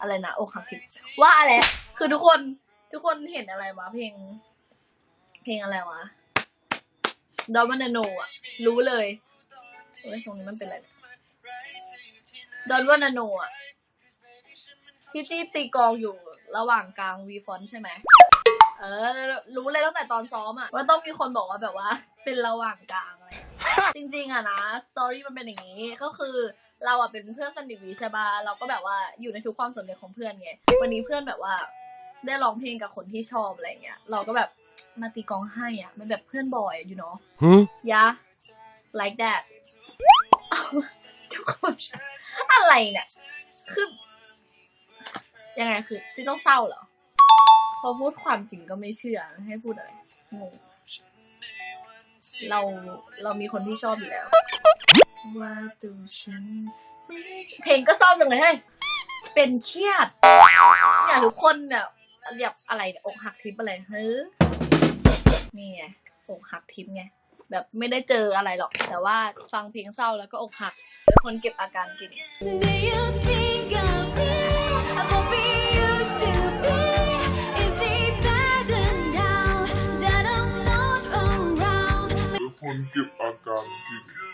อะไรนะอกหักผิดว่าอะไรคือทุกคนทุกคนเห็นอะไรวะเพลง เพลงอะไรวะดอมันโนอะ รู้เลยเฮ้ยตรงนี้มันเป็นอะไรดอนวานโนอะที่จี้ตีกองอยู่ระหว่างกลางวีฟอนใช่ไหม เออ รู้เลยตั้งแต่ตอนซ้อมอะว่าต้องมีคนบอกว่าแบบว่า เป็นระหว่างกลางอะไรอย่างเงี้ยจริง ๆอะนะสตอรี่มันเป็นอย่างนี้ก็คือเราอะเป็นเพื่อนสนิทวีใช่ปะเราก็แบบว่าอยู่ในทุกความสำเร็จของเพื่อนไงวันนี้เพื่อนแบบว่า ได้ร้องเพลงกับคนที่ชอบอะไรเงี้ยเราก็แบบมาตีกลองให้อะ มันแบบเพื่อนบอยอะ you know Huh? yeah like that เอาทุกคนอะไรเนี่ยคือยังไงคือจีต้องเศร้าเหรอ พอพูดความจริงก็ไม่เชื่อให้พูดอะไรงงเราเรามีคนที่ชอบอยู่แล้ว ว่าตัวฉันไม่เพลงก็เศร้าจังเลยเฮ้ยเป็นเครียดเนี่ยทุกคนเนี่ยแบบอะไรเนี่ยอกหักทิปอะไรเฮ้ยนี่ไงอกหักทิปไงแบบไม่ได้เจออะไรหรอก แต่ว่าฟังเพลงเศร้าแล้วก็อกหักเป็นคนเก็บอาการเก่ง Огранки, поганки.